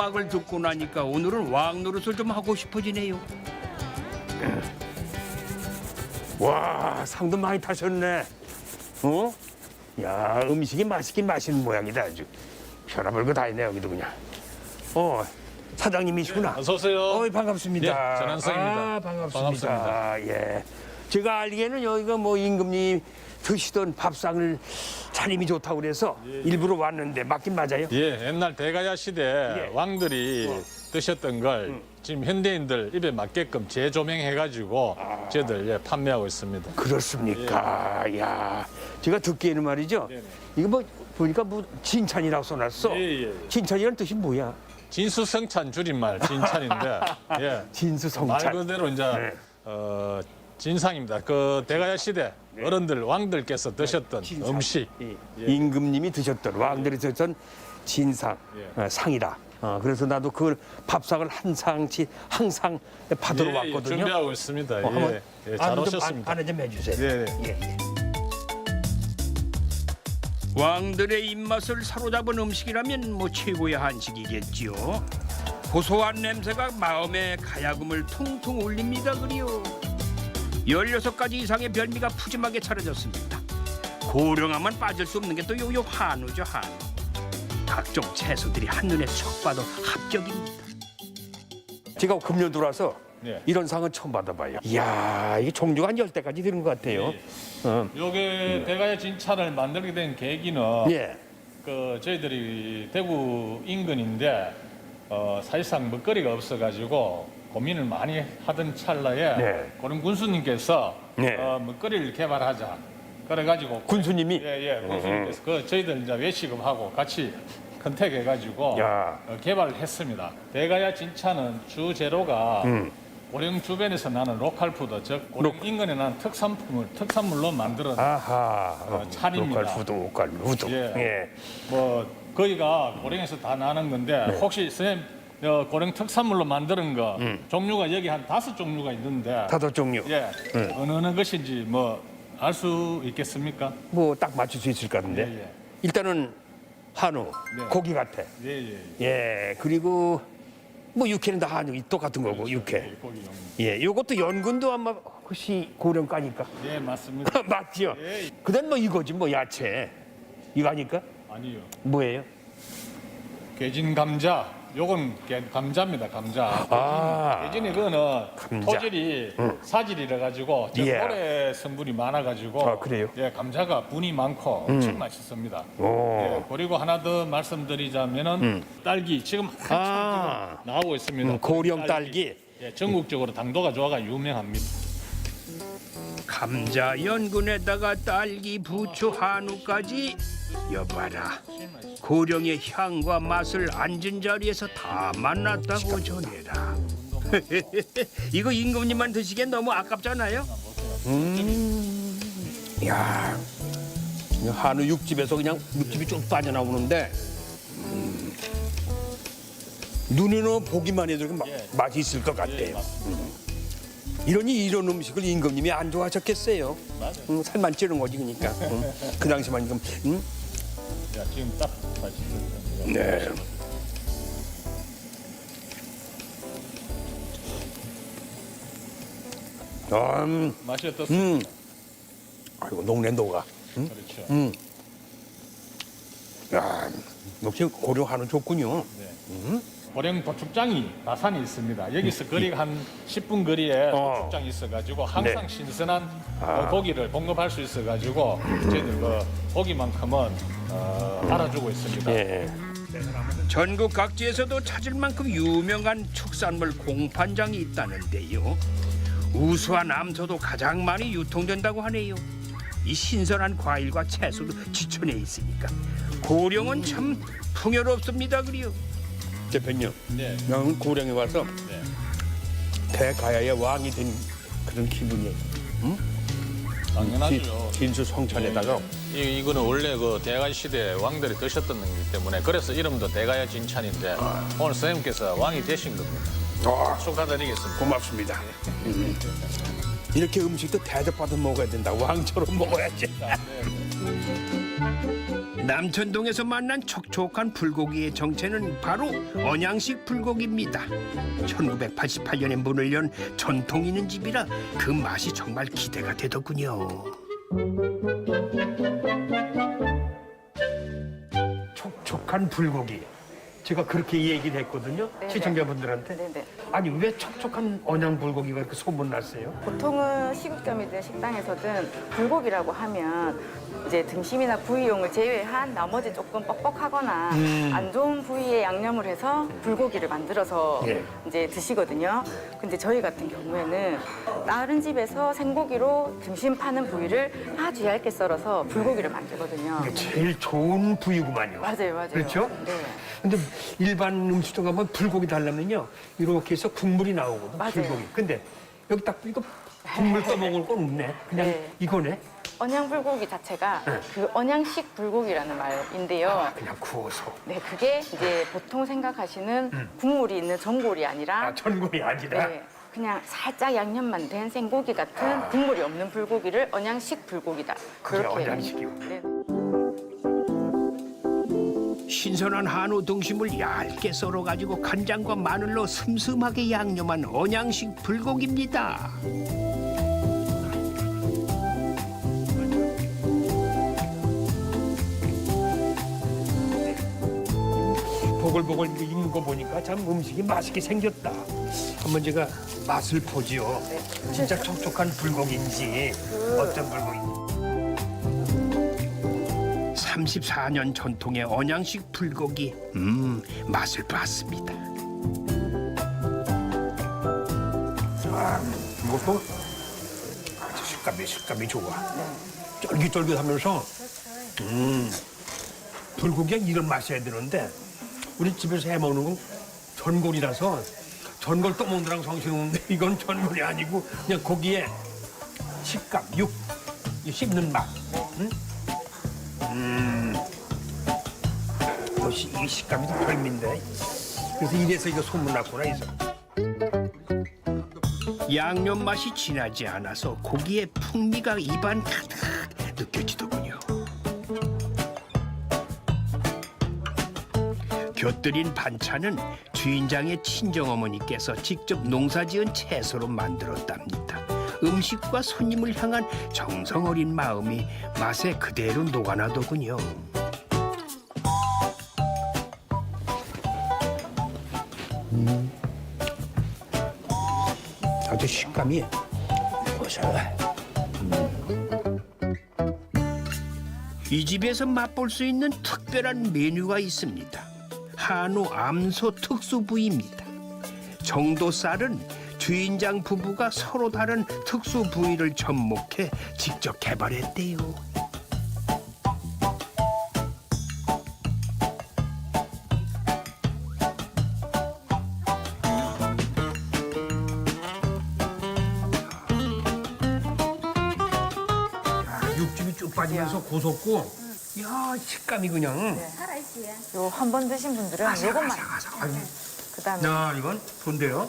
음악을 듣고 나니까 오늘은 왕 노릇을 좀 하고 싶어지네요. 와 상도 많이 타셨네. 어? 야 음식이 맛있긴 맛있는 모양이다 아주. 별아별 거다 있네 여기도 그냥. 어 사장님이시구나. 어서 오세요. 어이 반갑습니다. 예, 전한성입니다. 아, 반갑습니다. 반갑습니다. 예. 제가 알기에는 여기가 뭐 임금님 드시던 밥상을 차림이 좋다고 그래서 일부러 왔는데 맞긴 맞아요. 예, 옛날 대가야 시대 예. 왕들이 드셨던 걸 지금 현대인들 입에 맞게끔 재조명해가지고 저희들 예, 판매하고 있습니다. 그렇습니까? 야, 제가 듣기에는 말이죠. 네네. 이거 뭐 보니까 뭐 진찬이라고 써놨어. 예, 예. 진찬이란 뜻이 뭐야? 진수성찬 줄임말 진찬인데 예, 말 진수성찬. 그대로 이제 네. 어, 진상입니다. 그 대가야 시대 어른들 왕들께서 드셨던 진상. 음식 이 임금님이 드셨던 왕들이 드셨던 진상 예. 어, 상이다. 어, 그래서 나도 그 밥상을 한 상치 항상 받으러 예, 예, 왔거든요. 준비하고 있습니다. 어, 한번 예, 예, 잘 안내 좀 오셨습니다. 안- 안내 좀 해주세요. 네, 네. 예, 예. 왕들의 입맛을 사로잡은 음식이라면 뭐 최고의 한식이겠지요. 고소한 냄새가 마음의 가야금을 퉁퉁 울립니다 그리요. 16가지 이상의 별미가 푸짐하게 차려졌습니다. 고령하면 빠질 수 없는 게 또 요요 한우죠 한우. 각종 채소들이 한눈에 쏙 봐도 합격입니다. 제가 금년 들어와서 네. 이런 상은 처음 받아봐요. 이야, 이게 종류가 한 열대까지 되는 것 같아요. 어. 요게 대가야 진찬을 만들게 된 계기는 예. 그 저희들이 대구 인근인데 어, 사실상 먹거리가 없어가지고 고민을 많이 하던 찰나에 네. 그런 군수님께서 네. 어, 먹거리를 개발하자 그래가지고 군수님이? 예예 군수님께서 그 저희들 이제 외식업하고 같이 컨택해가지고 야. 어, 개발을 했습니다. 대가야 진차는 주 재료가 음. 고령 주변에서 나는 로컬 푸드 즉 고령 인근에 나는 특산품을 특산물로 만들어 아하. 어, 차립니다. 로컬 푸드, 로컬 푸드. 예. 예. 뭐 거기가 고령에서 다 나는 건데 네. 혹시 선생님 어, 고령 특산물로 만드는 거 종류가 여기 한 다섯 종류가 있는데 음. 다섯 종류. 예 어느 어느 것인지 뭐 알 수 있겠습니까? 뭐 딱 맞출 수 있을 것 같은데. 예, 예. 일단은 한우, 네. 고기 같아. 예예 예. 그리고 뭐 육회는 다 한우 똑같은 거고 육회. 고기 종류. 예. 요것도 연근도 아마 혹시 고령가니까. 예 맞습니다. 맞지요? 예. 그다음 뭐 이거지 뭐 야채. 이거 아니까? 아니요 뭐예요? 개진 감자 요건 게- 감자입니다 감자. 아. 개진이 그거는 감자. 토질이 사질이라 가지고 저 예. 고래 성분이 많아 가지고 아, 그래요? 음. 예 감자가 분이 많고 엄청 맛있습니다. 오. 예, 그리고 하나 더 말씀드리자면은 딸기 지금 한참 음. 아. 지금 나오고 있습니다. 음, 고령 딸기. 예, 전국적으로 당도가 좋아가 유명합니다. 감자 연근에다가 딸기, 부추, 한우까지 여봐라. 고령의 향과 맛을 앉은 자리에서 다 만났다고 전해라. 이거 임금님만 드시기엔 너무 아깝잖아요. 야, 그냥 한우 육즙에서 그냥 육즙이 쭉 빠져나오는데 음, 눈으로 보기만 해도 마- 예. 맛이 있을 것 같아요. 예, 맞습니다. 이러니 이런 음식을 임금님이 안 좋아하셨겠어요. 맞아요. 음, 살만 찌는 거지 그러니까. 음, 그 당시만 지금 음? 야, 지금 딱 맛있어요. 네. 음, 맛이 어떻습니까? 음. 아이고 녹네 녹아. 그렇죠. 음. 야, 역시 고려 한우 좋군요. 네. 고령 도축장이 다산이 있습니다. 여기서 거리가 한 10분 거리에 어. 도축장이 있어가지고 항상 네. 신선한 아. 어, 고기를 공급할 수 있어가지고 저희들 그 고기만큼은 어, 알아주고 있습니다. 예. 전국 각지에서도 찾을 만큼 유명한 축산물 공판장이 있다는데요. 우수한 암소도 가장 많이 유통된다고 하네요. 이 신선한 과일과 채소도 지천에 있으니까 고령은 참 풍요롭습니다 그리요. 대표님, 네. 나는 고령에 와서 네. 대가야의 왕이 된 그런 기분이에요. 당연하죠. 진 수 성찬에다가 이, 이거는 원래 그 대가야 시대 왕들이 드셨던 거기 때문에 그래서 이름도 대가야 진찬인데 오늘 선생님께서 왕이 되신 겁니다. 아, 축하드리겠습니다. 고맙습니다. 음. 이렇게 음식도 대접받아 먹어야 된다. 왕처럼 먹어야지. 남천동에서 만난 촉촉한 불고기의 정체는 바로 언양식 불고기입니다. 1988년에 문을 연 전통 있는 집이라 그 맛이 정말 기대가 되더군요. 촉촉한 불고기. 제가 그렇게 얘기를 했거든요. 네네. 시청자분들한테. 네네. 아니 왜 촉촉한 언양 불고기가 이렇게 소문났어요? 보통은 식육점이든 식당에서든 불고기라고 하면 이제 등심이나 부위용을 제외한 나머지 조금 뻑뻑하거나 음. 안 좋은 부위에 양념을 해서 불고기를 만들어서 예. 이제 드시거든요. 근데 저희 같은 경우에는 다른 집에서 생고기로 등심 파는 부위를 아주 얇게 썰어서 불고기를 만들거든요. 이게 제일 좋은 부위구만요. 맞아요, 맞아요. 그렇죠? 네. 근데 일반 음식점 가면 불고기 달라면요 이렇게 해서 국물이 나오거든 맞아요. 불고기. 근데 여기 딱 이거 국물 떠먹을 건 없네. 그냥 네. 이거네. 언양 불고기 자체가 네. 그 언양식 불고기라는 말인데요. 그냥 구워서. 네, 그게 이제 보통 생각하시는 국물이 있는 전골이 아니라 아 전골이 아니라. 네, 그냥 살짝 양념만 된 생고기 같은 국물이 없는 불고기를 언양식 불고기다. 그게. 언양식이요. 네. 신선한 한우 등심을 얇게 썰어 가지고 간장과 마늘로 슴슴하게 양념한 언양식 불고기입니다. 보글보글 익는 거 보니까 참 음식이 맛있게 생겼다. 한번 제가 맛을 보지요. 진짜 촉촉한 불고기인지 어떤 불고기인지. 34년 전통의 언양식 불고기, 음 맛을 봤습니다. 이것도 아주 식감이 식감이 좋아. 쫄깃쫄깃하면서 음 불고기가 이런 맛이어야 되는데 우리 집에서 해 먹는 건 전골이라서 전골 떠먹는 데랑 정신 없는데 이건 전골이 아니고 그냥 고기에 식감, 육, 이 씹는 맛. 음? 음. 역시 이 식감이 좀 별미인데. 그래서 이래서 이거 소문났구나 이서. 양념 맛이 진하지 않아서 고기의 풍미가 입안 가득 느껴지더군요. 곁들인 반찬은 주인장의 친정어머니께서 직접 농사지은 채소로 만들었답니다. 음식과 손님을 향한 정성 어린 마음이 맛에 그대로 녹아나더군요. 아주 식감이 고소해. 이 집에서 맛볼 수 있는 특별한 메뉴가 있습니다. 한우 암소 특수 부위입니다. 정도 쌀은 주인장 부부가 서로 다른 특수 부위를 접목해 직접 개발했대요. 야, 육즙이 쭉 빠지면서 고소고, 야 식감이 그냥. 요 한 번 드신 분들은 요것만 아삭아삭. 그다음에 야 이건 좋은데요.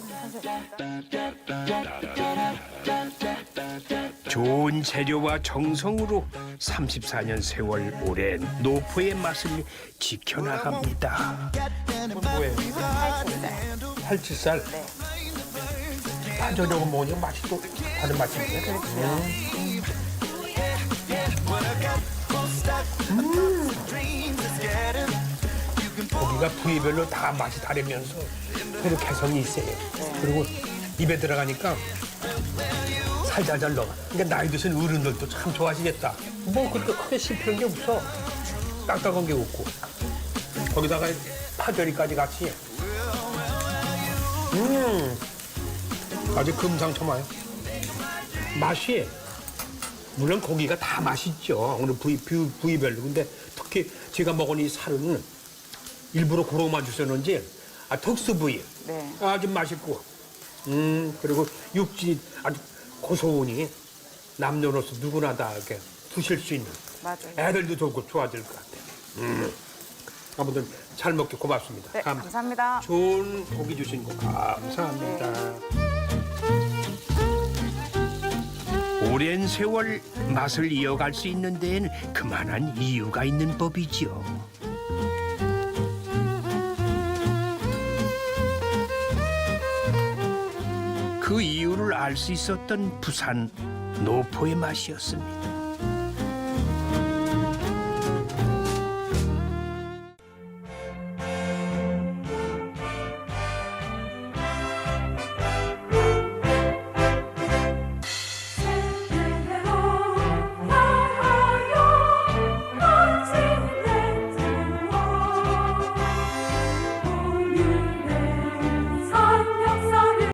좋은 재료와 정성으로 34년 세월 오랜 노포의 맛을 지켜나갑니다. 뭐예요? 살치살. 네. 파전하고 먹으니까 맛이 또 다른 맛인데. 음. 고기가 부위별로 다 맛이 다르면서 서로 개성이 있어요. 그리고 입에 들어가니까 살잘잘 녹아. 그러니까 나이 드신 어른들도 참 좋아하시겠다. 뭐 그렇게 크게 씹히는 게 없어. 딱딱한 게 없고. 거기다가 파절이까지 같이. 음. 아주 금상첨화요. 맛이 물론 고기가 다 맛있죠. 오늘 부위, 부위 부위별로. 근데 특히 제가 먹은 이 살은 일부러 고로만 주셨는지 아, 특수 부위. 네. 아주 맛있고. 음 그리고 육질이 아주 고소하니 남녀노소 누구나 다 이렇게 드실 수 있는. 맞아요. 애들도 좋고 좋아질 것 같아. 음. 아무튼 잘 먹게 고맙습니다. 네, 감- 감사합니다. 좋은 고기 주신 거 감사합니다. 오랜 세월 맛을 이어갈 수 있는 데에는 그만한 이유가 있는 법이지요. 그 이유를 알 수 있었던 부산 노포의 맛이었습니다.